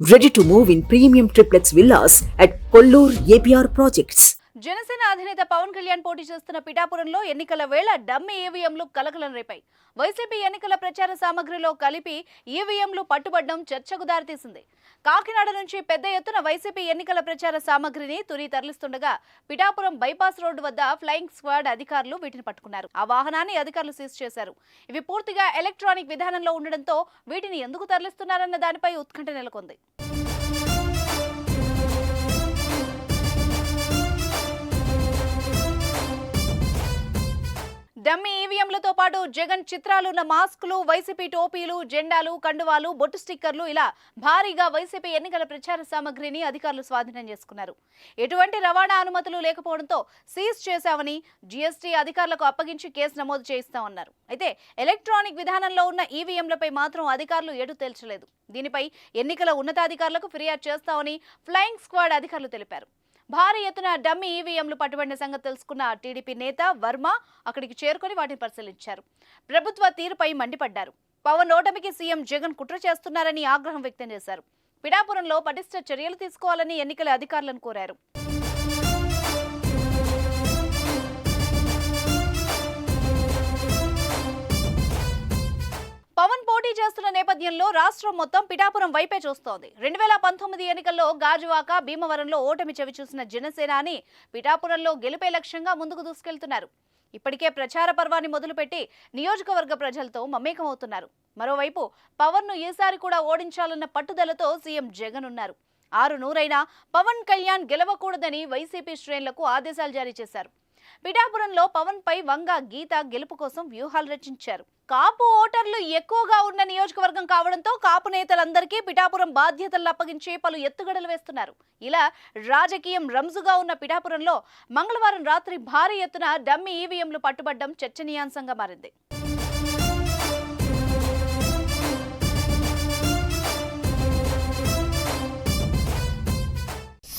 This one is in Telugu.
Ready to move in premium triplex villas at Kollur APR Projects. Janasena అధినేత పవన్ కళ్యాణ్ పోటీ చేస్తున్న పిఠాపురంలో ఎన్నికల వేళ డమ్మి ఈవీఎంలు కలకలం రేపాయి. వైసీపీ ఎన్నికల ప్రచార సామగ్రిలో కలిపి ఈవీఎంలు పట్టుబడ్డం చర్చకు దారితీసింది. కాకినాడ నుంచి పెద్ద ఎత్తున వైసీపీ ఎన్నికల ప్రచార సామగ్రిని తుని తరలిస్తుండగా పిఠాపురం బైపాస్ రోడ్డు వద్ద ఫ్లయింగ్ స్క్వాడ్ అధికారులు వీటిని పట్టుకున్నారు. ఆ వాహనాన్ని అధికారులు సీజ్ చేశారు. ఇవి పూర్తిగా ఎలక్ట్రానిక్ విధానంలో ఉండడంతో వీటిని ఎందుకు తరలిస్తున్నారన్న దానిపై ఉత్కంఠ నెలకొంది. డమ్మీ ఈవీఎంలతో పాటు జగన్ చిత్రాలున్న మాస్కులు వైసీపీ టోపీలు జెండాలు కండువాలు బొట్టు స్టిక్కర్లు ఇలా భారీగా వైసీపీ ఎన్నికల ప్రచార సామగ్రిని అధికారులు స్వాధీనం చేసుకున్నారు. ఎటువంటి రవాణా అనుమతులు లేకపోవడంతో సీజ్ చేశామని జీఎస్టీ అధికారులకు అప్పగించి కేసు నమోదు చేయిస్తామన్నారు. అయితే ఎలక్ట్రానిక్ విధానంలో ఉన్న ఈవీఎంలపై మాత్రం అధికారులు ఎటు తేల్చలేదు. దీనిపై ఎన్నికల ఉన్నతాధికారులకు ఫిర్యాదు చేస్తామని ఫ్లయింగ్ స్క్వాడ్ అధికారులు తెలిపారు. భారీ ఎత్తున డమ్మీ ఈవీఎంలు పట్టుబడిన సంగతి తెలుసుకున్న టీడీపీ నేత వర్మ అక్కడికి చేరుకొని వాటిని పరిశీలించారు. ప్రభుత్వ తీరుపై మండిపడ్డారు. పవన్ ఓటమికి సీఎం జగన్ కుట్ర చేస్తున్నారని ఆగ్రహం వ్యక్తం చేశారు. పిఠాపురంలో పటిష్ట చర్యలు తీసుకోవాలని ఎన్నికల అధికారులను కోరారు. చేస్తున్న నేపథ్యంలో రాష్ట్రం మొత్తం పిఠాపురం వైపే చూస్తోంది. రెండు వేల పంతొమ్మిది ఎన్నికల్లో గాజువాక భీమవరంలో ఓటమి చవి చూసిన జనసేనాని పిఠాపురంలో గెలిపే లక్ష్యంగా ముందుకు దూసుకెళ్తున్నారు. ఇప్పటికే ప్రచార పర్వాన్ని మొదలుపెట్టి నియోజకవర్గ ప్రజలతో మమేకమవుతున్నారు. మరోవైపు పవన్ను ఈసారి కూడా ఓడించాలన్న పట్టుదలతో సీఎం జగన్ ఉన్నారు ఆరు నూరైనా పవన్ కళ్యాణ్ గెలవకూడదని వైసీపీ శ్రేణులకు ఆదేశాలు జారీ చేశారు. పిఠాపురంలో పవన్ పై వంగ గీత గెలుపు కోసం వ్యూహాలు రచించారు. కాపు ఓటర్లు ఎక్కువగా ఉన్న నియోజకవర్గం కావడంతో కాపు నేతలందరికీ పిఠాపురం బాధ్యతలు అప్పగించే పలు ఎత్తుగడలు వేస్తున్నారు. ఇలా రాజకీయం రంజుగా ఉన్న పిఠాపురంలో మంగళవారం రాత్రి భారీ ఎత్తున డమ్మి ఈవీఎంలు పట్టుబడ్డం చర్చనీయాంశంగా మారింది.